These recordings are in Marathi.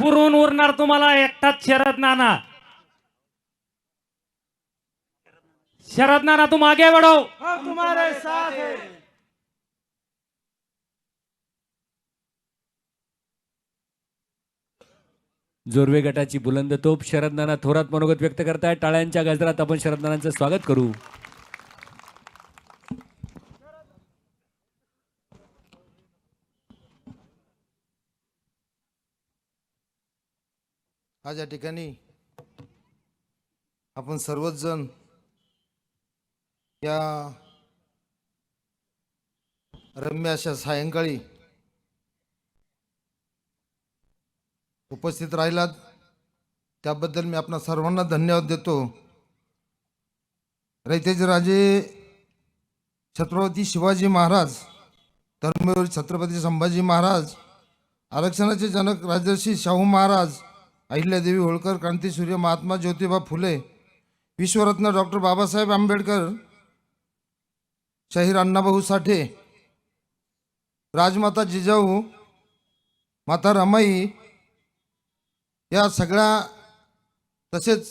पुरून उरणार तुम्हाला एकटाच शरद नाना. शरद नाना तुम आगे बढ़ो हम तुम्हारे साथ है जोरवे गटाची बुलंद तोप शरद नाना थोरात मनोगत व्यक्त करताय. टाळ्यांच्या गजरात आपण शरद नानांचं स्वागत करू. आज या ठिकाणी आपण सर्वच जण या रम्य अशा सायंकाळी उपस्थित राहिलात. त्याबद्दल मी आपणा सर्वांना धन्यवाद देतो. रयतेज राजे छत्रपती शिवाजी महाराज धर्मवीर छत्रपती संभाजी महाराज आरक्षणाचे जनक राजर्षी शाहू महाराज अहिल्यादेवी होळकर क्रांतीसूर्य महात्मा ज्योतिबा फुले विश्वरत्न डॉक्टर बाबासाहेब आंबेडकर शाहीर अण्णाभाऊ साठे राजमाता जिजाऊ माता रमाई या सगळ्या तसेच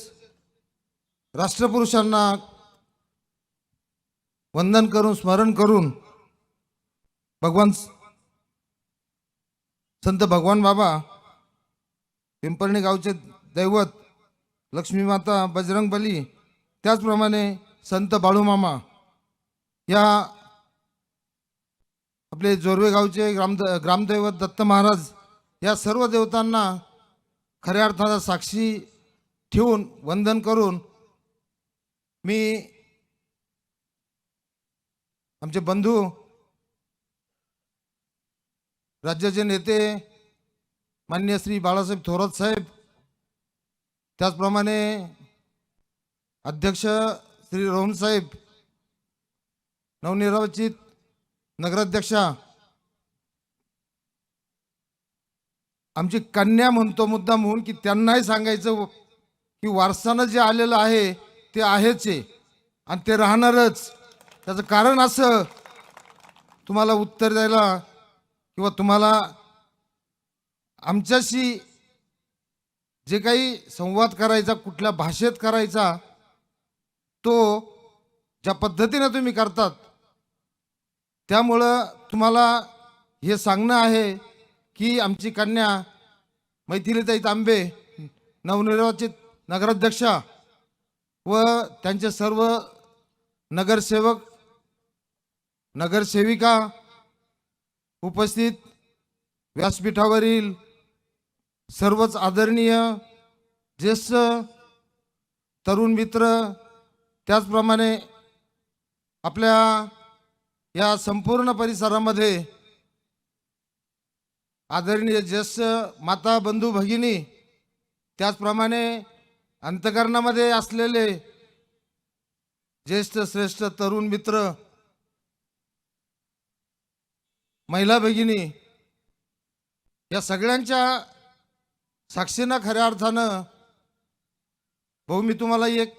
राष्ट्रपुरुषांना वंदन करून स्मरण करून भगवान संत भगवान बाबा पिंपर्णी गावचे दैवत लक्ष्मी माता बजरंग बली त्याचप्रमाणे संत बाळूमामा या आपले जोरवे गावचे ग्राम ग्रामदैवत दत्त महाराज या सर्व देवतांना खऱ्या अर्थाचा साक्षी ठेवून वंदन करून मी आमचे बंधू राज्याचे नेते मान्य श्री बाळासाहेब थोरात साहेब त्याचप्रमाणे अध्यक्ष श्री रोहन साहेब नवनिर्वाचित नगराध्यक्षा आमची कन्या म्हणतो मुद्दा म्हणून की त्यांनाही सांगायचं की वारसानं जे आलेलं आहे ते आहेच आहे. आणि ते राहणारच. त्याचं कारण असं तुम्हाला उत्तर द्यायला किंवा तुम्हाला आमच्याशी जे काही संवाद करायचा कुठल्या भाषेत करायचा तो ज्या पद्धतीनं तुम्ही करतात त्यामुळं तुम्हाला हे सांगणं आहे की आमची कन्या मैथिलीताई तांबे नवनिर्वाचित नगराध्यक्षा व त्यांचे सर्व नगरसेवक नगरसेविका उपस्थित व्यासपीठावरील सर्वच आदरणीय ज्येष्ठ तरुण मित्र त्याचप्रमाणे आपल्या या संपूर्ण परिसरामध्ये आदरणीय ज्येष्ठ माता बंधू भगिनी त्याचप्रमाणे अंतकरणामध्ये असलेले ज्येष्ठ श्रेष्ठ तरुण मित्र महिला भगिनी या सगळ्यांच्या साक्षीनं खऱ्या अर्थानं भाऊ मी तुम्हाला एक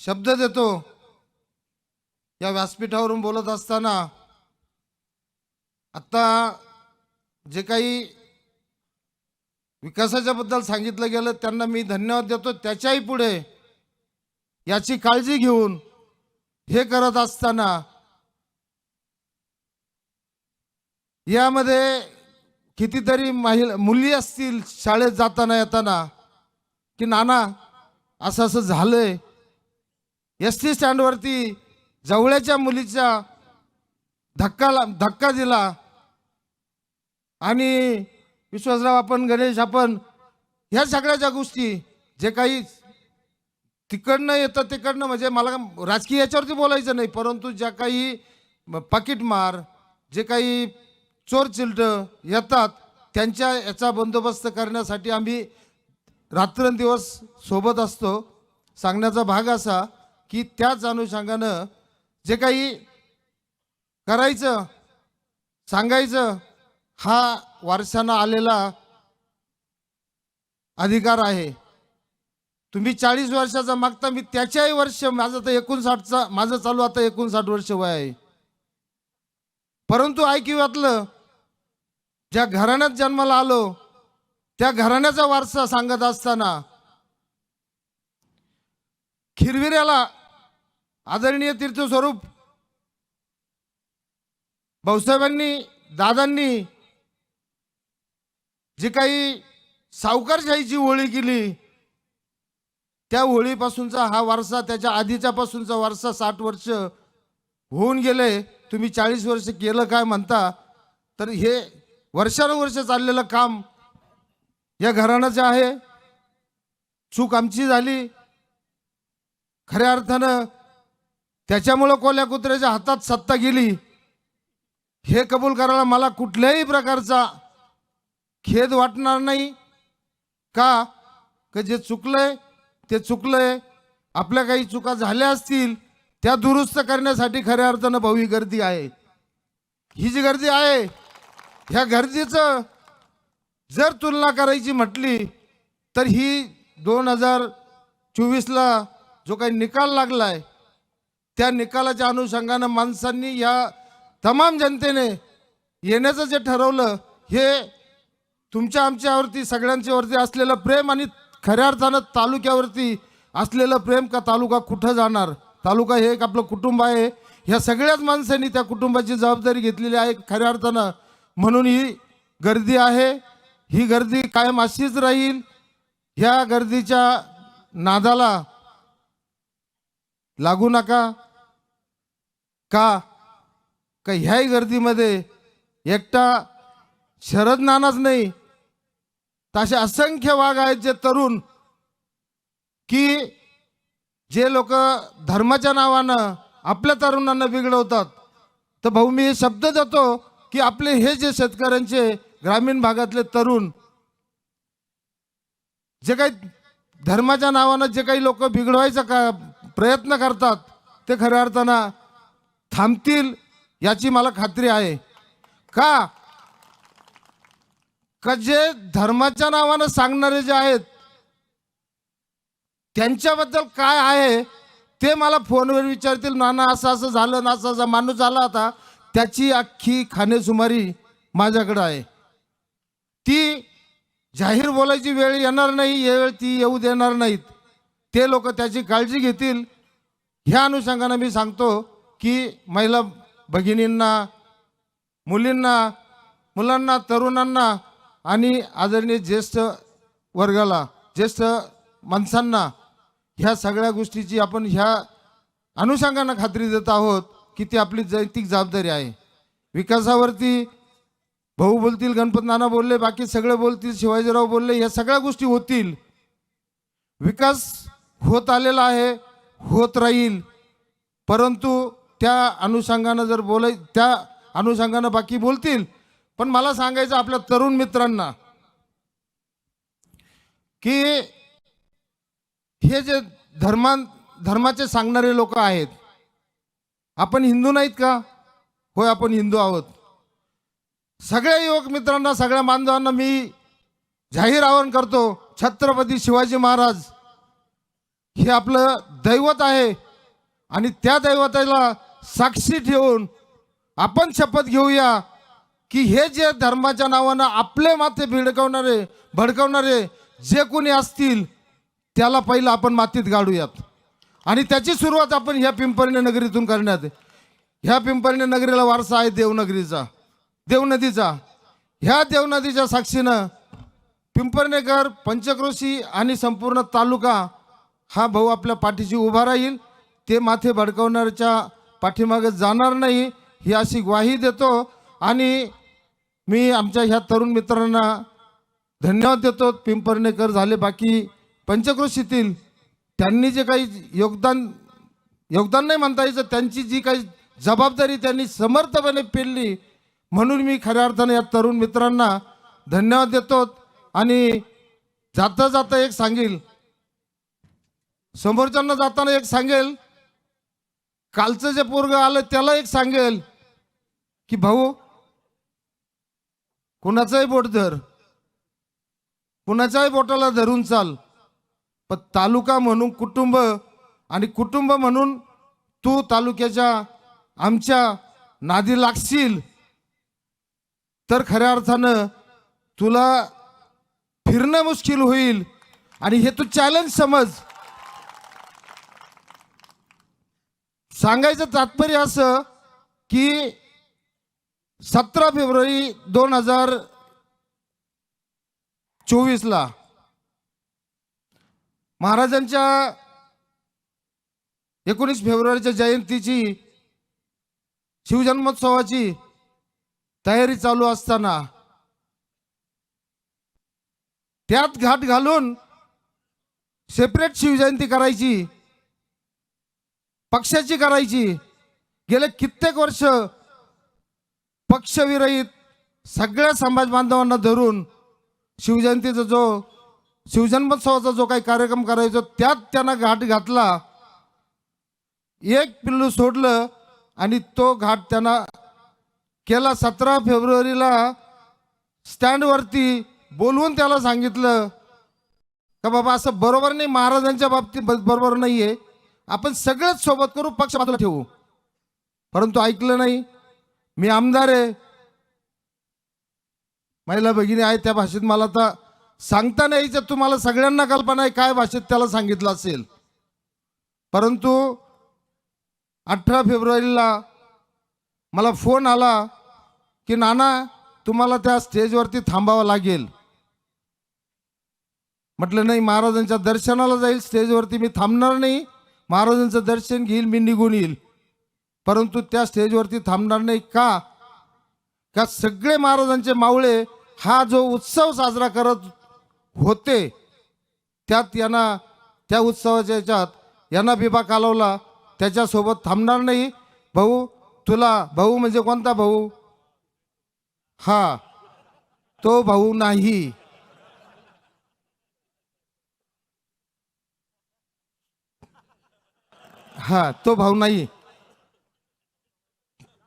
शब्द देतो. या व्यासपीठावरून बोलत असताना आत्ता जे काही विकासाच्या बद्दल सांगितलं गेलं त्यांना मी धन्यवाद देतो. त्याच्याही पुढे याची काळजी घेऊन हे करत असताना यामध्ये कितीतरी महिला मुली असतील शाळेत जाताना येताना की नाना असं असं झालंय. एस टी स्टँडवरती जवळच्या मुलीचा धक्का ला- धक्का दिला. आणि विश्वासराव आपण गणेश आपण ह्या सगळ्या ज्या गोष्टी जे काही तिकडनं येतं तिकडनं म्हणजे मला राजकीय याच्यावरती बोलायचं नाही परंतु ज्या काही पाकिटमार जे काही चोर चिलट येतात त्यांच्या याचा बंदोबस्त करण्यासाठी आम्ही रात्रंदिवस सोबत असतो. सांगण्याचा भाग असा की त्याच अनुषंगानं जे काही करायचं सांगायचं हा वारशानं आलेला अधिकार आहे. तुम्ही चाळीस वर्षाचा मागता मी त्याच्याही वर्ष माझं तर एकोणसाठचा माझं चालू आता एकोणसाठ वर्ष वय आहे. परंतु ऐकिवातलं ज्या घराण्यात जन्माला आलो त्या घराण्याचा वारसा सांगत असताना खिरविऱ्याला आदरणीय तीर्थस्वरूप भाऊसाहेबांनी दादांनी जी काही सावकारशाहीची होळी केली त्या होळीपासूनचा हा वारसा त्याच्या आधीच्या पासूनचा वारसा साठ वर्ष होऊन गेले. तुम्ही चाळीस वर्ष केलं काय म्हणता? तर हे वर्षानुवर्ष चाललेलं काम या घराण्याचं आहे चूक आमची झाली. खऱ्या अर्थानं त्याच्यामुळं कोल्या कुत्र्याच्या हातात सत्ता गेली. हे कबूल करायला मला कुठल्याही प्रकारचा खेद वाटणार नाही. का? का जे चुकलंय ते चुकलंय. आपल्या काही चुका झाल्या असतील त्या दुरुस्त करण्यासाठी खऱ्या अर्थानं भाऊ ही गर्दी आहे. ही जी गर्दी आहे ह्या गर्दीचं जर तुलना करायची म्हटली तर ही दोन हजार चोवीसला जो काही निकाल लागलाय त्या निकालाच्या अनुषंगानं माणसांनी या तमाम जनतेने येण्याचं जे ठरवलं हे तुमच्या आमच्यावरती सगळ्यांच्यावरती असलेलं प्रेम आणि खऱ्या अर्थानं तालुक्यावरती असलेलं प्रेम का तालुका कुठं जाणार? तालुका हे एक आपलं कुटुंब आहे. ह्या सगळ्याच माणसांनी त्या कुटुंबाची जबाबदारी घेतलेली आहे. खऱ्या अर्थानं म्हणून ही गर्दी आहे. ही गर्दी कायम अशीच राहील. ह्या गर्दीच्या नादाला लागू नका. का? का ह्याही गर्दीमध्ये एकटा शरद नानाच नाही. तसे असंख्य वाघ आहेत जे तरुण की जे लोक धर्माच्या नावानं आपल्या तरुणांना बिघडवतात. तर भाऊ मी हे शब्द देतो. की आपले हे जे शेतकऱ्यांचे ग्रामीण भागातले तरुण जे काही धर्माच्या नावानं जे काही लोक बिघडवायचा का प्रयत्न करतात ते खऱ्या अर्थानं थांबतील याची मला खात्री आहे. का? का जे धर्माच्या नावानं सांगणारे जे आहेत त्यांच्याबद्दल काय आहे ते मला फोनवर विचारतील नाना असं असं झालं ना असं असं माणूस आला आता त्याची अख्खी खाणेसुमारी माझ्याकडं आहे. ती जाहीर बोलायची वेळ येणार नाही ये वेळ ती येऊ देणार नाहीत. ते लोक त्याची काळजी घेतील. ह्या अनुषंगानं मी सांगतो की महिला भगिनींना मुलींना मुलांना तरुणांना आणि आदरणीय ज्येष्ठ वर्गाला ज्येष्ठ माणसांना ह्या सगळ्या गोष्टीची आपण ह्या अनुषंगानं खात्री देत आहोत. की ती आपली जैतिक जबाबदारी आहे. विकासावरती भाऊ बोलतील गणपत नाना बोलले बाकी सगळे बोलतील शिवाजीराव बोलले ह्या सगळ्या गोष्टी होतील. विकास होत आलेला आहे होत राहील. परंतु त्या अनुषंगानं जर बोलाय त्या अनुषंगानं बाकी बोलतील. पण मला सांगायचं आपल्या तरुण मित्रांना की हे जे धर्मां धर्माचे सांगणारे लोक आहेत आपण हिंदू नाहीत का? होय आपण हिंदू आहोत. सगळ्या युवक मित्रांना सगळ्या बांधवांना मी जाहीर आवाहन करतो छत्रपती शिवाजी महाराज हे आपलं दैवत आहे आणि त्या दैवताला साक्षी ठेवून आपण शपथ घेऊया की हे जे धर्माच्या नावानं आपले माथे भिडकवणारे भडकवणारे जे कोणी असतील त्याला पहिलं आपण मातीत गाडूयात. आणि त्याची सुरुवात आपण ह्या पिंपळणे नगरीतून करण्यात. ह्या पिंपळणे नगरीला वारसा आहे देवनगरीचा. देवनदीचा. ह्या देवनदीच्या साक्षीनं पिंपरणेकर पंचक्रोशी आणि संपूर्ण तालुका हा भाऊ आपल्या पाठीशी उभा राहील. ते माथे भडकवणाऱ्याच्या पाठीमागे जाणार नाही ही अशी ग्वाही देतो. आणि मी आमच्या ह्या तरुण मित्रांना धन्यवाद देतो. पिंपरणेकर झाले बाकी पंचक्रोशीतील त्यांनी जे काही योगदान योगदान नाही म्हणता यायचं त्यांची जी काही जबाबदारी त्यांनी समर्थपणे पेलली म्हणून मी खऱ्या अर्थाने या तरुण मित्रांना धन्यवाद देतो. आणि जाता जाता एक सांगेल समोरच्यांना जाताना एक सांगेल कालचं जे पोरग आलं त्याला एक सांगेल की भाऊ कुणाचाही बोट धर कुणाच्याही बोटाला धरून चाल. पण तालुका म्हणून कुटुंब आणि कुटुंब म्हणून तू तालुक्याच्या आमच्या नादी लागशील. तर खऱ्या अर्थानं तुला फिरणं मुश्किल होईल आणि हे तू चॅलेंज समज. सांगायचं तात्पर्य असं की सतरा फेब्रुवारी दोन हजार चोवीसला महाराजांच्या एकोणीस फेब्रुवारीच्या जयंतीची शिवजन्मोत्सवाची तयारी चालू असताना त्यात घाट घालून सेपरेट शिवजयंती करायची पक्षाची करायची. गेले कित्येक वर्ष पक्षविरहित सगळ्या समाज बांधवांना धरून शिवजयंतीचा जो शिवजन्मोत्सवाचा जो काही कार्यक्रम करायचा त्यात त्यांना घाट घातला. एक पिल्लू सोडलं आणि तो घाट त्यांना केला. सतरा फेब्रुवारीला स्टँडवरती बोलवून त्याला सांगितलं का बाबा असं बरोबर नाही महाराजांच्या बाबतीत बरोबर नाही आहे आपण सगळेच सोबत करू पक्ष बाजूला ठेवू. परंतु ऐकलं नाही. मी आमदार आहे. महिला भगिनी आहे त्या भाषेत मला आता सांगता नाही यायचं तुम्हाला सगळ्यांना कल्पना आहे काय भाषेत त्याला सांगितलं असेल. परंतु अठरा फेब्रुवारीला मला फोन आला की नाना तुम्हाला त्या स्टेजवरती थांबावं लागेल. म्हटलं नाही महाराजांच्या दर्शनाला जाईल स्टेजवरती मी थांबणार नाही. महाराजांचं दर्शन घेईल मी निघून येईल. परंतु त्या स्टेजवरती थांबणार नाही का? का सगळे महाराजांचे मावळे हा जो उत्सव साजरा करत होते. त्यात यांना त्या उत्सवाच्या याच्यात यांना बिबा कालवला. त्याच्यासोबत थांबणार नाही. भाऊ तुला भाऊ म्हणजे कोणता भाऊ? हा तो भाऊ नाही. हा तो भाऊ नाही.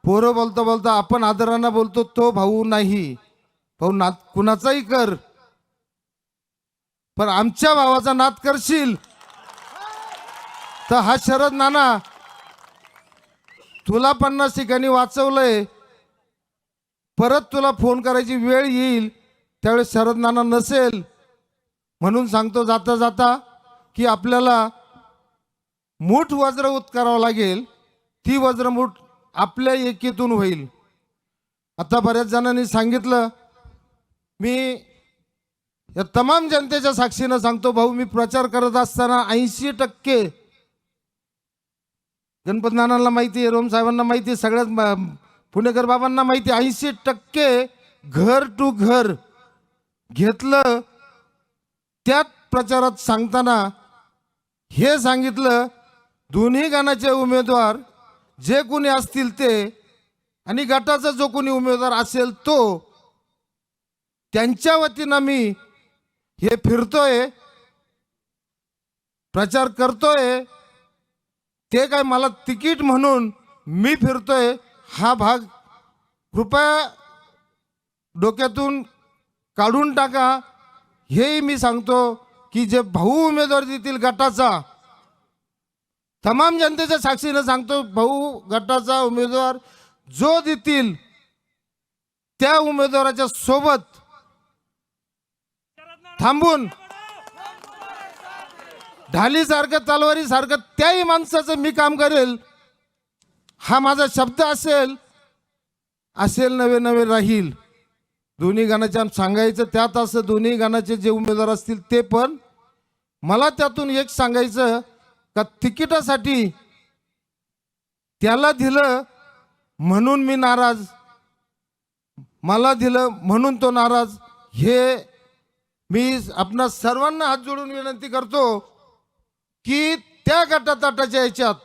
पोरं बोलता बोलता आपण आदरानं बोलतो तो भाऊ नाही. भाऊ ना कुणाचाही कर. पण आमच्या भावाचा नात करशील. तर हा शरद नाना तुला पन्नास ठिकाणी वाचवलंय. परत तुला फोन करायची वेळ येईल त्यावेळेस शरद नाना नसेल. म्हणून सांगतो जाता जाता की आपल्याला मूठ वज्र उत करावं लागेल. ती वज्रमूठ आपल्या एकीतून होईल. आता बऱ्याच जणांनी सांगितलं मी या तमाम जनतेच्या साक्षीनं सांगतो भाऊ मी प्रचार करत असताना ऐंशी टक्के गणपतनानांना माहिती आहे रोम साहेबांना माहिती आहे सगळ्याच पुणेकर बाबांना माहिती ऐंशी टक्के घर टू घर घेतलं त्यात प्रचारात सांगताना हे सांगितलं दोन्ही गाण्याचे उमेदवार जे कोणी असतील ते आणि गटाचा जो कोणी उमेदवार असेल तो त्यांच्या वतीनं मी हे फिरतोय प्रचार करतोय ते काय मला तिकीट म्हणून मी फिरतोय हा भाग कृपया डोक्यातून काढून टाका. हेही मी सांगतो की जे भाऊ उमेदवार देतील गटाचा तमाम जनतेच्या साक्षीनं सांगतो भाऊ गटाचा उमेदवार जो देतील त्या उमेदवाराच्या सोबत थांबून. ढालीसारखं तलवारीसारखं त्याही माणसाचं मी काम करेल. हा माझा शब्द असेल असेल नवे नवे राहील. दोन्ही गाण्याच्या सांगायचं त्यात असं दोन्ही गाण्याचे जे उमेदवार असतील ते पण. मला त्यातून एक सांगायचं का तिकिटासाठी त्याला दिलं म्हणून मी नाराज. मला दिलं म्हणून तो नाराज. हे मी आपणा सर्वांना हात जोडून विनंती करतो की त्या गटातटाच्या याच्यात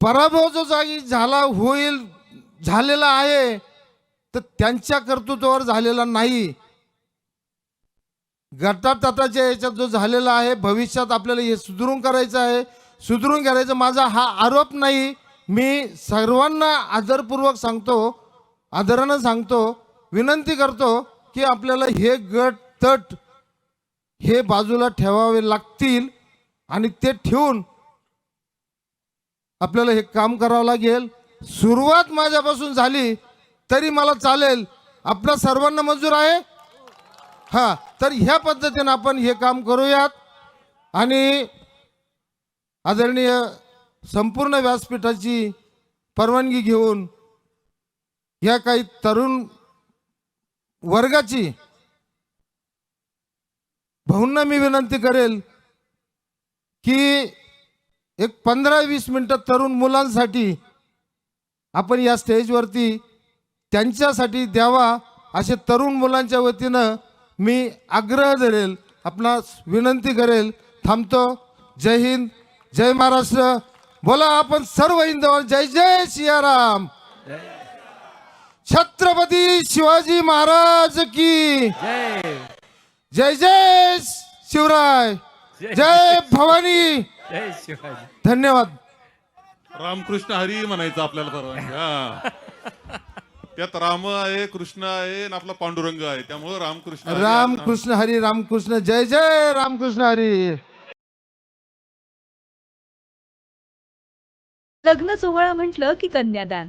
पराभव जो जागी झाला होईल झालेला आहे तर त्यांच्या कर्तृत्वावर झालेला नाही. गटातटाच्या याच्यात जो झालेला आहे भविष्यात आपल्याला हे सुधारून करायचं आहे. सुधारून करायचं माझा हा आरोप नाही. मी सर्वांना आदरपूर्वक सांगतो आदरानं सांगतो विनंती करतो की आपल्याला हे गट तट हे बाजूला ठेवावे लागतील आणि ते ठेवून आपल्याला हे काम करावं लागेल. सुरुवात माझ्यापासून झाली तरी मला चालेल. आपल्या सर्वांना मंजूर आहे? हा तर ह्या पद्धतीने आपण हे काम करूयात. आणि आदरणीय संपूर्ण व्यासपीठाची परवानगी घेऊन या काही तरुण वर्गाची. भाऊंना मी विनंती करेल की एक पंधरा वीस मिनटं तरुण मुलांसाठी आपण या स्टेजवरती त्यांच्यासाठी द्यावा असे तरुण मुलांच्या वतीनं मी आग्रह धरेल आपणास विनंती करेल. थांबतो. जय हिंद जय महाराष्ट्र. बोला आपण सर्व हिंदू जय जय सियाराम. छत्रपती शिवाजी महाराज की जय जय शिवराय जय भवानी. जय शिवाजी. धन्यवाद. रामकृष्ण हरी म्हणायचं आपल्याला परवानगी हा. त्यात राम आहे कृष्ण आहे आणि आपला पांडुरंग आहे. त्यामुळे रामकृष्ण हरी रामकृष्ण हरी रामकृष्ण. जय जय रामकृष्ण हरी. लग्न सोहळा म्हटलं की कन्यादान.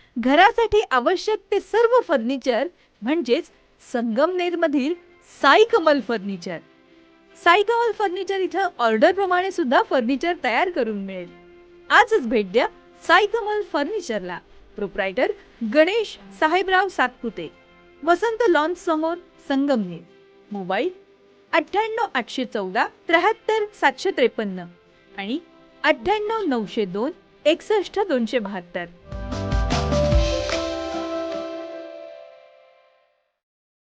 घरासाठी आवश्यक ते सर्व फर्निचर म्हणजेच संगमनेरमधील साई कमल फर्निचर. साई कमल फर्निचर इथं ऑर्डर प्रमाणे सुद्धा फर्निचर तयार करून मिळेल. आजच भेट द्या साई कमल फर्निचरला. प्रोप्रायटर गणेश साहेबराव सातपुते. वसंत लॉन्च समोर संगमनेर. मोबाईल अठ्ठ्याण्णव आठशे चौदा त्र्याहत्तर सातशे त्रेपन्न आणि अठ्ठ्याण्णव नऊशे दोन एकसष्ट दोनशे बहात्तर.